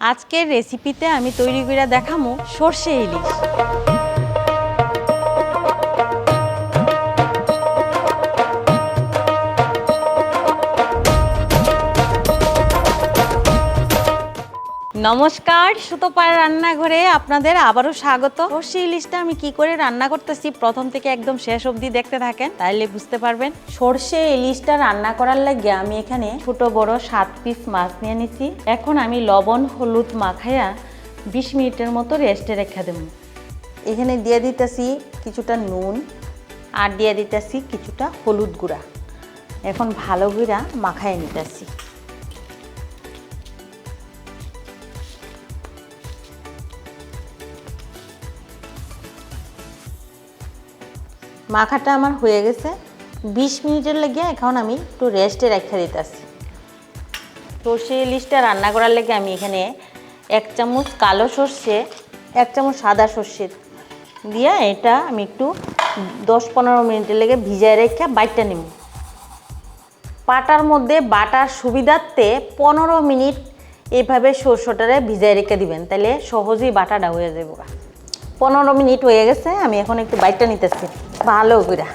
আজকের রেসিপিতে আমি তৈরি করে দেখামো সর্ষে ইলিশ। নমস্কার সুতোপার রান্নাঘরে আপনাদের আবারও স্বাগত। সর্ষে ইলিশটা আমি কি করে রান্না করতেছি, প্রথম থেকে একদম শেষ অবধি দেখতে থাকেন, তাইলে বুঝতে পারবেন। সর্ষে ইলিশটা রান্না করার লাগে আমি এখানে ছোট বড় সাত পিস মাছ নিয়ে নিছি। এখন আমি লবণ, হলুদ মাখাইয়া বিশ মিনিটের মতো রেস্টে রেখে দেবো। এখানে দিয়ে দিতেছি কিছুটা নুন আর দিয়ে দিতেছি কিছুটা হলুদ গুঁড়া। এখন ভালো গুঁড়া মাখায় নিতেছি। মাখাটা আমার হয়ে গেছে। বিশ মিনিটের লেগে এখন আমি একটু রেস্টে রেখে দিতেছি। সর্ষে ইলিশটা রান্না করার লেগে আমি এখানে এক চামচ কালো সর্ষে, এক চামচ সাদা সর্ষে দিয়া এটা আমি একটু দশ পনেরো মিনিটের লেগে ভিজায় রেখে বাইটটা নিব। পাটার মধ্যে বাটার সুবিধার্থে পনেরো মিনিট এইভাবে সর্ষটারে ভিজায় রেখে দিবেন তাহলে সহজেই বাটাটা হয়ে যাবে পনেরো মিনিট হয়ে গেছে, আমি এখন একটু বাইটটা নিতেছি। ভালো করে।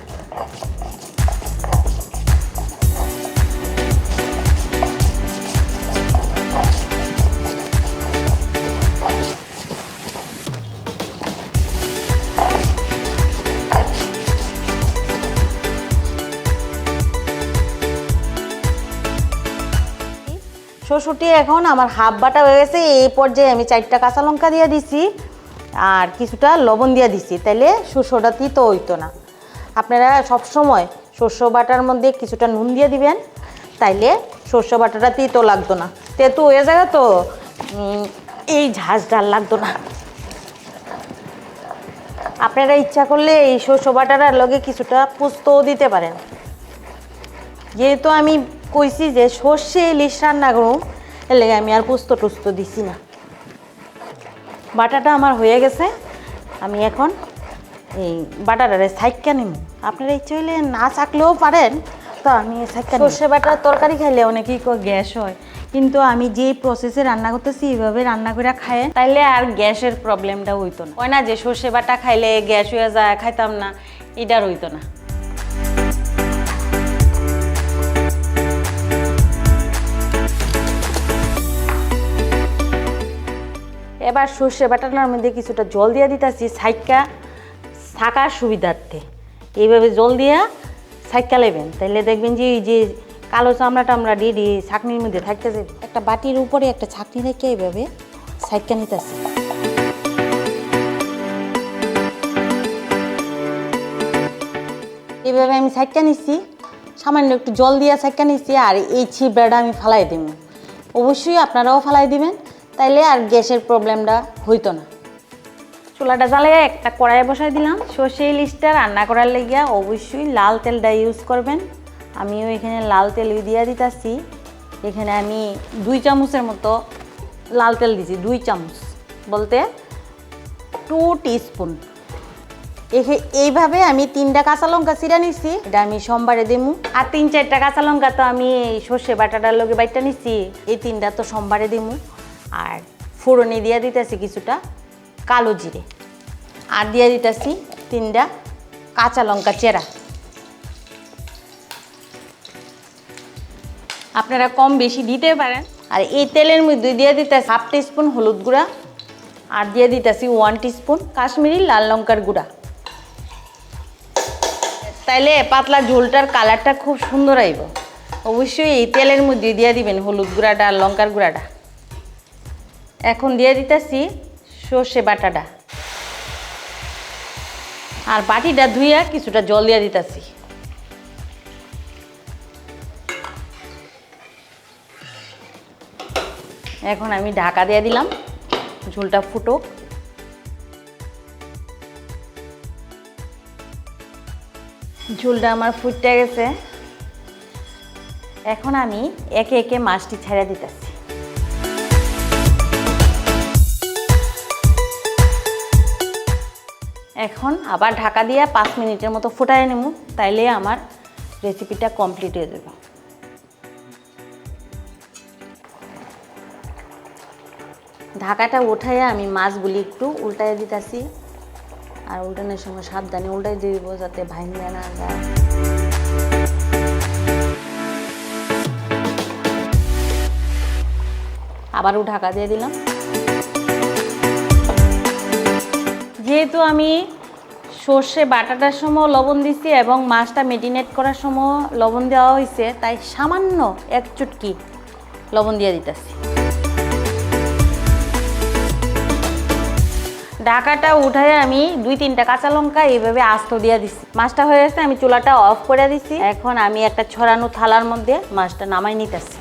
শ্বশুরটি এখন আমার হাফ বাটা হয়ে গেছে, এই পর্যায়ে আমি চারটা কাঁচা লঙ্কা দিয়ে দিছি। আর কিছুটা লবণ দিয়ে দিছি, তাইলে শস্যটা তিতো হইতো না। আপনারা সবসময় শস্য বাটার মধ্যে কিছুটা নুন দিয়ে দিবেন, তাইলে শস্য বাটাটা তিতো লাগতো না। তেতো হয়ে যাবে তো এই ঝাঁজ ডাল লাগতো না। আপনারা ইচ্ছা করলে এই শস্য বাটাটার লগে কিছুটা পুস্তও দিতে পারেন। যেহেতু আমি কইছি যে সর্ষে ইলিশ রান্না করুন, এর লেগে আমি আর পুস্ত টুস্ত দিছি না। বাটাটা আমার হয়ে গেছে। আমি এখন এই বাটাটারে সাইক্কা নিব আপনারা ইচ্ছে হইলে না চাকলেও পারেন, তো আমি সর্ষে বাটার তরকারি খাইলে অনেকেই গ্যাস হয়, কিন্তু আমি যে প্রসেসে রান্না করতেছি, এইভাবে রান্না করে খায় তাইলে আর গ্যাসের প্রবলেমটা হইতো না। হয় না যে সর্ষে বাটা খাইলে গ্যাস হয়ে যায়, খাইতাম না এটার হইতো না। এবার সর্ষে বাটানোর মধ্যে কিছুটা জল দিয়ে দিতেছি সাইকা থাকার সুবিধার্থে। এইভাবে জল দিয়া সাইকা নেবেন তাহলে দেখবেন যে এই যে কালো চামড়া টামড়া দিয়ে দিয়ে ছাকনির মধ্যে থাকতে একটা বাটির উপরে একটা ছাকনি রেখে এইভাবে সাইকা নিতেছি। এইভাবে আমি সাইকা নিচ্ছি সামান্য একটু জল দিয়ে সাইকা নিচ্ছি আর এই ছিবড়াটা আমি ফালাই দিব। অবশ্যই আপনারাও ফালাই দিবেন তাইলে আর গ্যাসের প্রবলেমটা হইতো না। চুলাটা জ্বালিয়ে একটা কড়াইয়ে বসাই দিলাম। সর্ষে ইলিশটা রান্না করার লেগিয়া অবশ্যই লাল তেলটা ইউজ করবেন। আমিও এখানে লাল তেল দিয়ে দিতেছি। এখানে আমি দুই চামচের মতো লাল তেল দিছি, দুই চামচ। বলতে টু টিস্পুন এইভাবে আমি তিনটা কাঁচা লঙ্কা চিরা নিছি, এটা আমি সোমবারে দিমু। আর তিন চারটা কাঁচা লঙ্কা তো আমি সর্ষে বাটাটার লগে বাইটটা নিছি, এই তিনটা তো সোমবারে দিমু। আর ফোড়নে দিয়ে দিতেছি কিছুটা কালো জিরে। আর দিয়ে দিতেছি তিনটা কাঁচা লঙ্কা চেরা। আপনারা কম বেশি দিতে পারেন। আর এই তেলের মধ্যে দিয়ে দিতেছি হাফ টিস্পুন হলুদ গুঁড়া। আর দিয়ে দিতেছি ওয়ান টিস্পুন কাশ্মীরি লাল লঙ্কার গুঁড়া। তাইলে পাতলা ঝোলটার কালারটা খুব সুন্দর আইব। অবশ্যই এই তেলের মধ্যে দিয়ে দিবেন হলুদ গুঁড়াটা আর লঙ্কার গুঁড়াটা। এখন দিয়ে দিতেছি সর্ষে বাটাটা। আর বাটিটা ধুইয়া কিছুটা জল দিয়ে দিতেছি। এখন আমি ঢাকা দিয়ে দিলাম, ঝোলটা ফুটুক। ঝোলটা আমার ফুটতে গেছে। এখন আমি একে একে মাছটি ছেড়ে দিতেছি। এখন আবার ঢাকা দিয়ে পাঁচ মিনিটের মতো ফুটায় নেব, তাইলে আমার রেসিপিটা কমপ্লিট হয়ে যাবে। ঢাকাটা উঠাইয়া আমি মাছগুলি একটু উল্টাই দিতেছি, আর উল্টানোর সময় সাবধানে উল্টাই দিব যাতে ভাঙিয়া না যায়। আবারও ঢাকা দিয়ে দিলাম। যেহেতু আমি সর্ষে, বাটাটার সময় লবণ দিছি এবং মাছটা মেরিনেট করার সময় লবণ দেওয়া হয়েছে, তাই সামান্য এক চুটকি লবণ দিয়ে দিতেছি। ঢাকাটা উঠায় আমি দুই তিনটা কাঁচা লঙ্কা এইভাবে আস্ত দিয়ে দিছি। মাছটা হয়ে গেছে, আমি চুলাটা অফ করে দিছি। এখন আমি একটা ছড়ানো থালার মধ্যে মাছটা নামাই নিতেছি।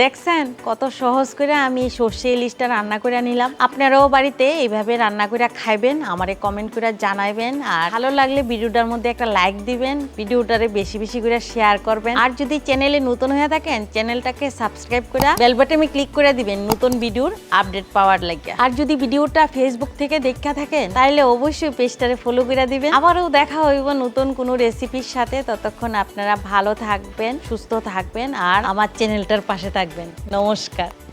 দেখছেন? কত সহজ করে আমি সর্ষে ইলিশটা রান্না করে নিলাম। আপনারাও বাড়িতে এইভাবে রান্না করে খাইবেন, আমারে কমেন্ট করে জানাইবেন। আর ভালো লাগলে ভিডিওটার মধ্যে একটা লাইক দিবেন, ভিডিওটারে বেশি বেশি করে শেয়ার করবেন। আর যদি চ্যানেলে নতুন হয়ে থাকেন চ্যানেলটাকে সাবস্ক্রাইব করে বেল বাটনে ক্লিক করে দিবেন নতুন ভিডিওর আপডেট পাওয়ার লাগে। আর যদি ভিডিওটা ফেসবুক থেকে দেখা থাকেন তাহলে অবশ্যই পেজটারে ফলো করে দিবেন। আবারও দেখা হইব নতুন কোনো রেসিপির সাথে। ততক্ষণ আপনারা ভালো থাকবেন, সুস্থ থাকবেন। আর আমার চ্যানেলটার পাশে থাকবেন নমস্কার